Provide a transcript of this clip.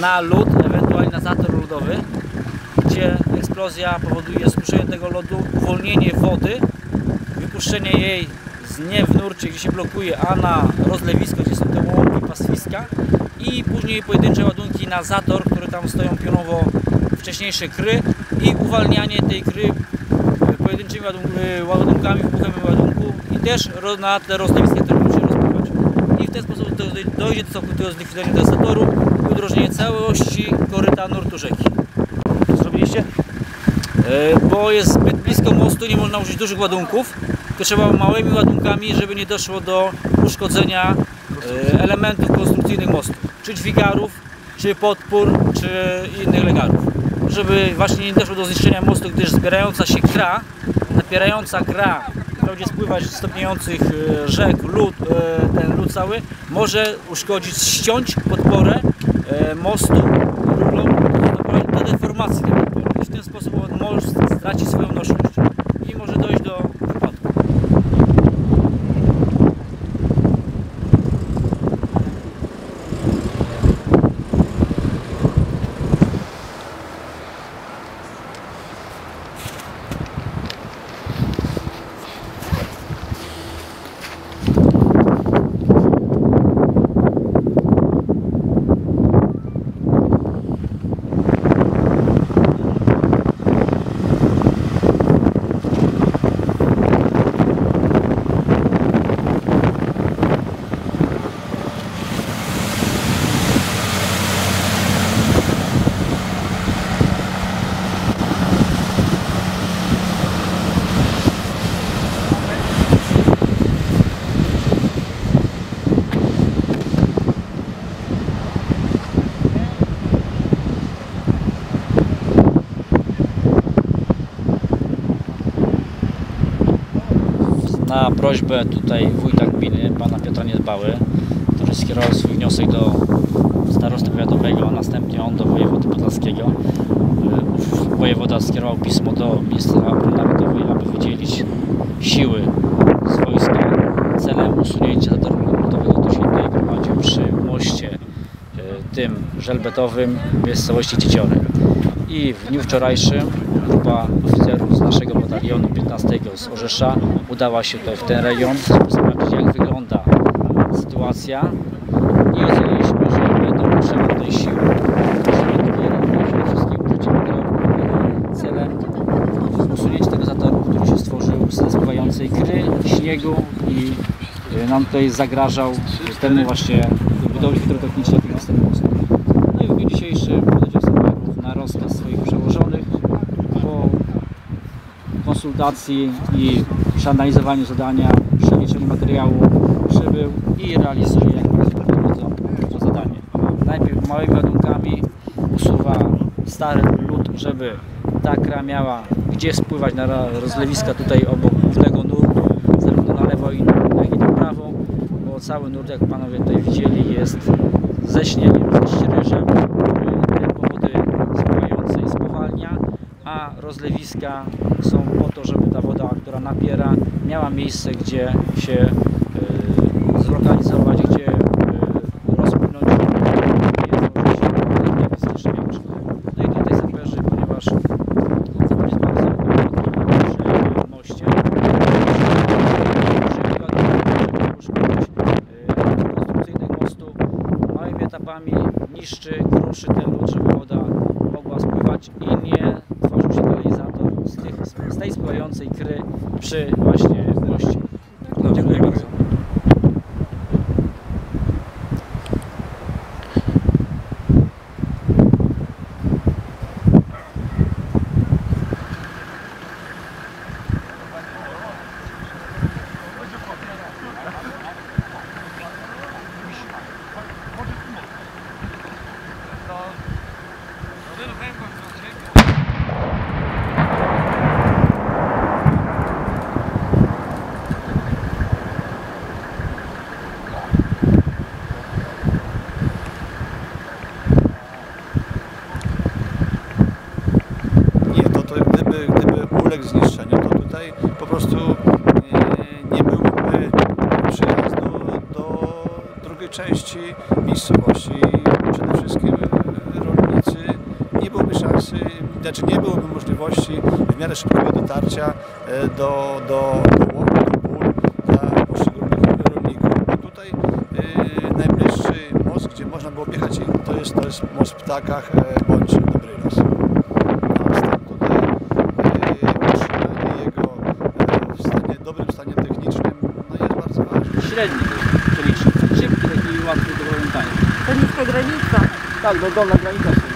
na lód, ewentualnie na zator lodowy, gdzie eksplozja powoduje skuszenie tego lodu, uwolnienie wody, wypuszczenie jej z nie w nurcie, gdzie się blokuje, a na rozlewisko, gdzie są te łąki, pastwiska i później pojedyncze ładunki na zator, które tam stoją pionowo wcześniejsze kry i uwalnianie tej kry pojedynczymi ładun- ładunkami, wybuchem ładunku i też na te rozlewiska, które będą się rozpływać. I w ten sposób do- dojdzie do całkowitego zlikwidowania zatoru i udrożnienia całości koryta nurtu rzeki. Co zrobiliście? E, Bo jest zbyt blisko mostu, nie można użyć dużych ładunków, to trzeba małymi ładunkami, żeby nie doszło do uszkodzenia e, elementów konstrukcyjnych mostu, czy dźwigarów, czy podpór, czy innych legarów. Żeby właśnie nie doszło do zniszczenia mostu, gdyż zbierająca się kra, napierająca kra, będzie spływać z stopniejących e, rzek, lód, e, ten lód cały, może uszkodzić, ściąć podporę e, mostu ruglą, doprowadzić do deformacji tej podpory. I w ten sposób on most straci swoją nośność i może dojść do wypadku. Na prośbę tutaj wójta gminy, pana Piotra Niedbały, który skierował swój wniosek do starosty powiatowego, a następnie on do wojewody podlaskiego. Y, Wojewoda skierował pismo do ministra obrony narodowej, aby wydzielić siły z wojska celem usunięcia zatoru lotowego do Świętej Gromadzie przy moście y, tym żelbetowym w miejscowości Cieciory. I w dniu wczorajszym grupa oficerów naszego batalionu 15 z Orzesza. Udała się tutaj w ten rejon, sprawdzić jak wygląda sytuacja. I ocenialiśmy, że będą potrzebne tutaj siły. Celem usunięcia tego zatoru, który się stworzył z spływającej kry, śniegu i y, nam tutaj zagrażał temu właśnie budowie hydrotechnicznej tego następnego mostu. No i w dniu dzisiejszym podejście saperów na rozkaz swoich przełożonych po konsultacji i przeanalizowaniu zadania, przeliczeniu materiału przybył i realizuje jak Państwo widzą to zadanie. Najpierw małymi ładunkami usuwa stary lód, żeby ta kra miała gdzie spływać na ro- rozlewiska tutaj obok głównego nurtu, zarówno na lewo, jak i na prawo, bo cały nurt, jak Panowie tutaj widzieli, jest ze śniegiem, ze ścieryżem, który tempo wody spływającej spowalnia, rozlewiska są po to, żeby ta woda, która napiera, miała miejsce, gdzie się y, zlokalizować, gdzie y, rozpłynąć i tworzyć zjawisk jeszcze większe. No i tutaj saperzy, ponieważ zapowiedź jest bardzo przy moście, żeby uszkodzić y, konstrukcyjnych mostu, małymi etapami niszczy, kruszy ten lód, żeby woda mogła spływać i nie tworzył się dalej zator z, tych, z tej spływającej kry przy właśnie moście. Dziękuję bardzo. Nie, to, to gdyby, gdyby uległ zniszczeniu, to tutaj po prostu nie, nie byłoby przyjazdu do drugiej części miejscowości, przede wszystkim znaczy nie byłoby możliwości w miarę szybkiego dotarcia e, do, do, do e, najbliższy most, gdzie można było jechać, to jest, to jest most w Ptakach e, bądź Dobry Los. безпосередньо річ. Шибки такі у вас тут в орієнтані. Це міська границя. Так, додому на границя.